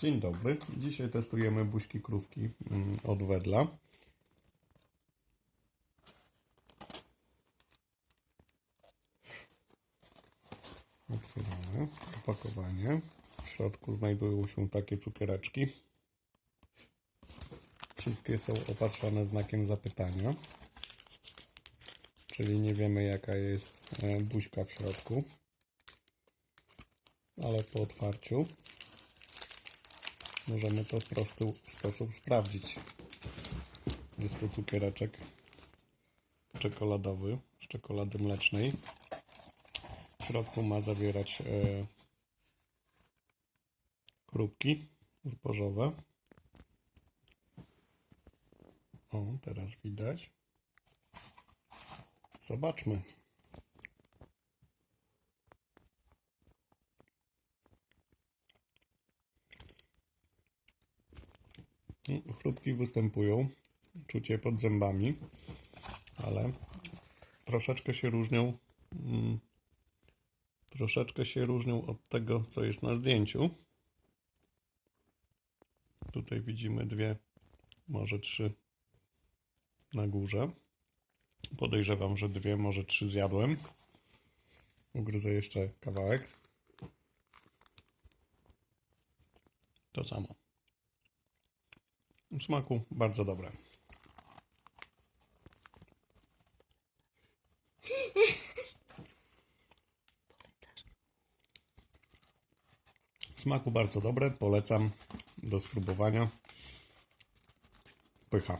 Dzień dobry. Dzisiaj testujemy buźki krówki mm, od Wedla. Otwieramy opakowanie. W środku znajdują się takie cukiereczki. Wszystkie są opatrzone znakiem zapytania. Czyli nie wiemy jaka jest e, buźka w środku. Ale po otwarciu możemy to w prosty sposób sprawdzić. Jest to cukiereczek czekoladowy z czekolady mlecznej. W środku ma zawierać e, chrupki zbożowe. O, teraz widać. Zobaczmy. Chrupki występują, czucie pod zębami, ale troszeczkę się różnią. mm, Troszeczkę się różnią od tego, co jest na zdjęciu. Tutaj widzimy dwie, może trzy na górze. Podejrzewam, że dwie, może trzy zjadłem. Ugryzę jeszcze kawałek. To samo. W smaku bardzo dobre. W smaku bardzo dobre, polecam do spróbowania. Pycha.